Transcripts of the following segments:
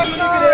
¡Vamos!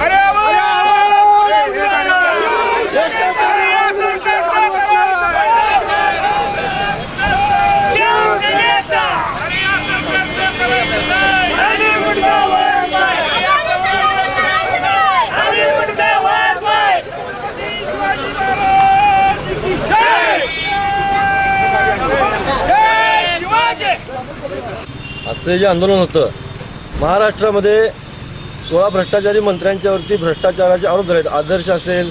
¡Ale! आजचं जे आंदोलन होतं महाराष्ट्रामध्ये सोळा भ्रष्टाचारी मंत्र्यांच्यावरती भ्रष्टाचाराचे आरोप झाले आदर्श असेल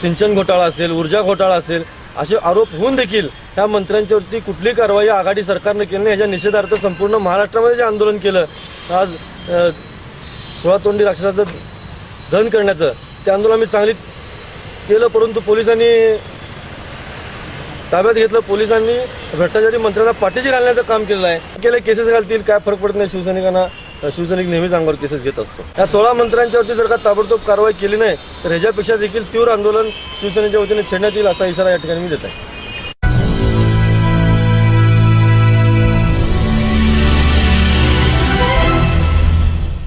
सिंचन घोटाळा असेल ऊर्जा घोटाळा असेल असे आरोप होऊन देखील ह्या मंत्र्यांच्यावरती कुठली कारवाई आघाडी सरकारनं केली नाही. याच्या निषेधार्थ संपूर्ण महाराष्ट्रामध्ये जे आंदोलन केलं आज सोळा तोंडी राक्षसाचं दहन करण्याचं ते आंदोलन आम्ही सांगलीत केलं परंतु पोलिसांनी ताब्यात घेतलं पोलिसांनी भ्रष्टाचारी मंत्र्यांना पाठीशी घालण्याचं काम केलं आहे. केले केसेस घालतील काय फरक पडत नाही शिवसैनिकांना शिवसैनिक नेहमीच अंगावर केसेस घेत असतो. या सोळा मंत्र्यांच्यावरती जर का ताबडतोब कारवाई केली नाही तर ह्याच्यापेक्षा देखील तीव्र आंदोलन शिवसेनेच्या वतीने छेडण्यात येईल असा इशारा या ठिकाणी मी देत आहे.